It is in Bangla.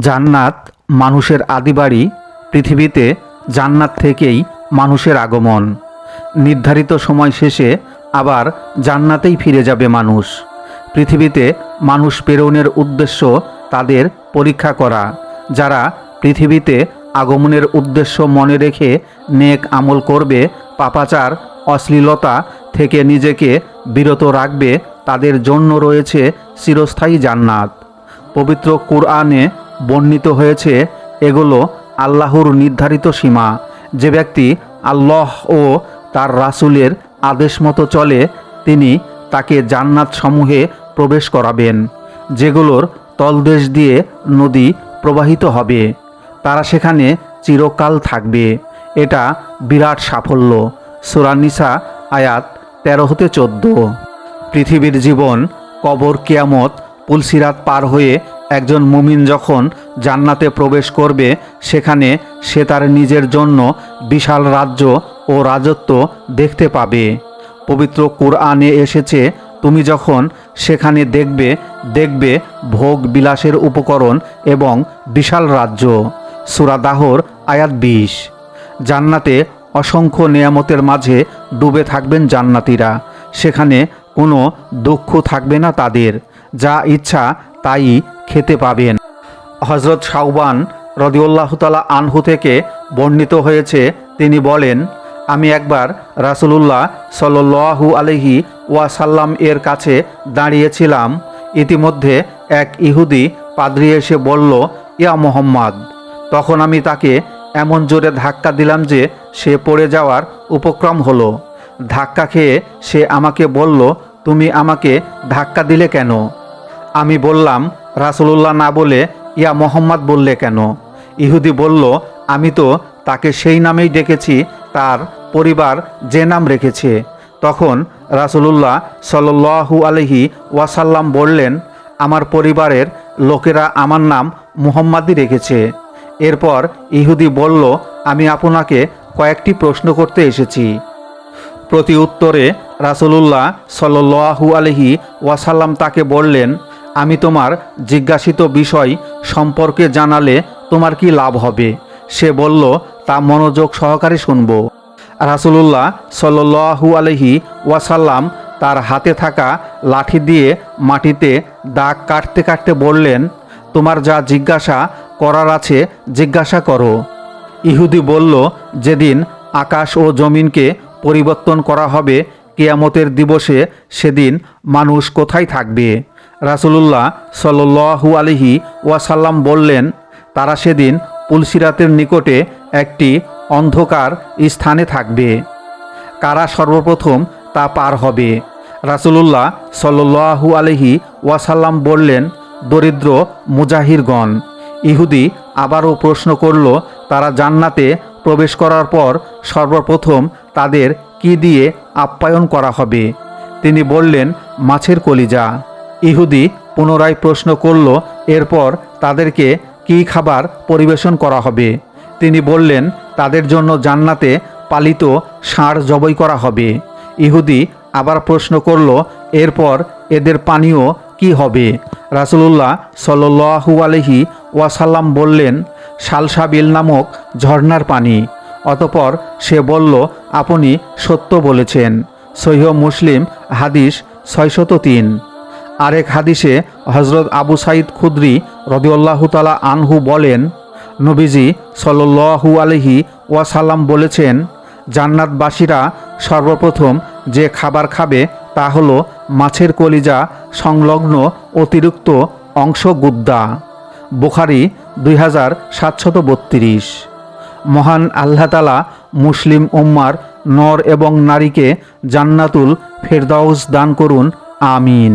জান্নাত মানুষের আদিবাড়ি পৃথিবীতে জান্নাত থেকেই মানুষের আগমন। নির্ধারিত সময় শেষে আবার জান্নাতেই ফিরে যাবে মানুষ। পৃথিবীতে মানুষ প্রেরণের উদ্দেশ্য তাদের পরীক্ষা করা, যারা পৃথিবীতে আগমনের উদ্দেশ্য মনে রেখে নেক আমল করবে, পাপাচার, অশ্লীলতা থেকে নিজেকে বিরত রাখবে, তাদের জন্য রয়েছে চিরস্থায়ী জান্নাত। পবিত্র কুরআনে বর্ণিত হয়েছে, এগুলো আল্লাহর নির্ধারিত সীমা। যে ব্যক্তি আল্লাহ ও তার রাসুলের আদেশ মতো চলে, তিনি তাকে জান্নাত সমূহে প্রবেশ করাবেন, যেগুলোর তলদেশ দিয়ে নদী প্রবাহিত হবে। তারা সেখানে চিরকাল থাকবে। এটা বিরাট সাফল্য। সুরানিসা আয়াত তেরো হতে চোদ্দ। পৃথিবীর জীবন কবর কিয়ামত পুলসিরাত পার হয়ে একজন মুমিন যখন জান্নাতে প্রবেশ করবে, সেখানে সে তার নিজের জন্য বিশাল রাজ্য ও রাজত্ব দেখতে পাবে। পবিত্র কুরআনে এসেছে, তুমি যখন সেখানে দেখবে দেখবে ভোগ বিলাসের উপকরণ এবং বিশাল রাজ্য। সুরাদাহর আয়াত বিশ। জান্নাতে অসংখ্য নিয়ামতের মাঝে ডুবে থাকবেন জান্নাতিরা। সেখানে কোনো দুঃখ থাকবে না তাদের। যা ইচ্ছা, তাই খেতে পাবেন। হজরত শাহবান রদিউল্লাহ তালা আনহু থেকে বর্ণিত হয়েছে, তিনি বলেন, আমি একবার রাসুলুল্লাহ সাল্লু আলহি ওয়াসাল্লাম এর কাছে দাঁড়িয়েছিলাম। ইতিমধ্যে এক ইহুদি পাদ্রি এসে বলল, ইয়া মোহাম্মদ। তখন আমি তাকে এমন জোরে ধাক্কা দিলাম যে সে পড়ে যাওয়ার উপক্রম হলো। ধাক্কা খেয়ে সে আমাকে বলল, তুমি আমাকে ধাক্কা দিলে কেন? আমি বললাম রাসুলুল্লাহ না বলে, ইয়া মোহাম্মদ বললে কেন? ইহুদি বলল, আমি তো তাকে সেই নামেই ডেকেছি, তার পরিবার যে নাম রেখেছে। তখন রাসুলুল্লাহ সাল্লু আলহি ওয়াসাল্লাম বললেন, আমার পরিবারের লোকেরা আমার নাম মুহাম্মাদি রেখেছে। এরপর ইহুদি বলল, আমি আপনাকে কয়েকটি প্রশ্ন করতে এসেছি। প্রতি উত্তরে রাসুলুল্লাহ সাল্লু আলহি ওয়াসাল্লাম তাকে বললেন আমি তোমার জিজ্ঞাসিত বিষয় সম্পর্কে জানালে তোমার কি লাভ হবে? সে বলল, তা মনোযোগ সহকারে শুনব। রাসুলুল্লাহ সাল্লু আলহি ওয়াসাল্লাম তার হাতে থাকা লাঠি দিয়ে মাটিতে দাগ কাটতে কাটতে বললেন, তোমার যা জিজ্ঞাসা করার আছে জিজ্ঞাসা করো। ইহুদি বলল, যেদিন আকাশ ও জমিনকে পরিবর্তন করা হবে, কেয়ামতের দিবসে সেদিন মানুষ কোথায় থাকবে? রাসুলুল্লাহ সাল্লু আলহি ওয়াসাল্লাম বললেন, তারা সেদিন পুলসিরাতের নিকটে একটি অন্ধকার স্থানে থাকবে। কারা সর্বপ্রথম তা পার হবে? রাসুলুল্লাহ সাল্লু আলহি ওয়াসাল্লাম বললেন, দরিদ্র মুজাহিরগণ, ইহুদি আবারও প্রশ্ন করল, তারা জান্নাতে প্রবেশ করার পর সর্বপ্রথম তাদের কি দিয়ে আপ্যায়ন করা হবে? তিনি বললেন, মাছের কলিজা। ইহুদি পুনরায় প্রশ্ন করল, এরপর তাদেরকে কী খাবার পরিবেশন করা হবে? তিনি বললেন, তাদের জন্য জান্নাতে পালিত ষাঁড় জবই করা হবে। ইহুদি আবার প্রশ্ন করল, এরপর এদের পানীয় কি হবে? রাসুলুল্লাহ সাল্লু আলহি ওয়াসাল্লাম বললেন সালসাবিল নামক ঝর্নার পানি। অতপর সে বলল, আপনি সত্য বলেছেন। সহিহ মুসলিম হাদিস ছয়শত তিন। আরেক হাদিসে হজরত আবু সাইদ খুদ্রি রদিউল্লাহতালা আনহু বলেন, নবীজি সল্লু আলহি ওয়াসাল্লাম বলেছেন, জান্নাতবাসীরা সর্বপ্রথম যে খাবার খাবে তা হলো মাছের কলিজা, সংলগ্ন অতিরিক্ত অংশ গুদ্দা। বুখারি দুই হাজার সাতশত বত্রিশ। মহান আল্লাহতালা মুসলিম উম্মার নর এবং নারীকে জান্নাতুল ফেরদাউস দান করুন, আমিন।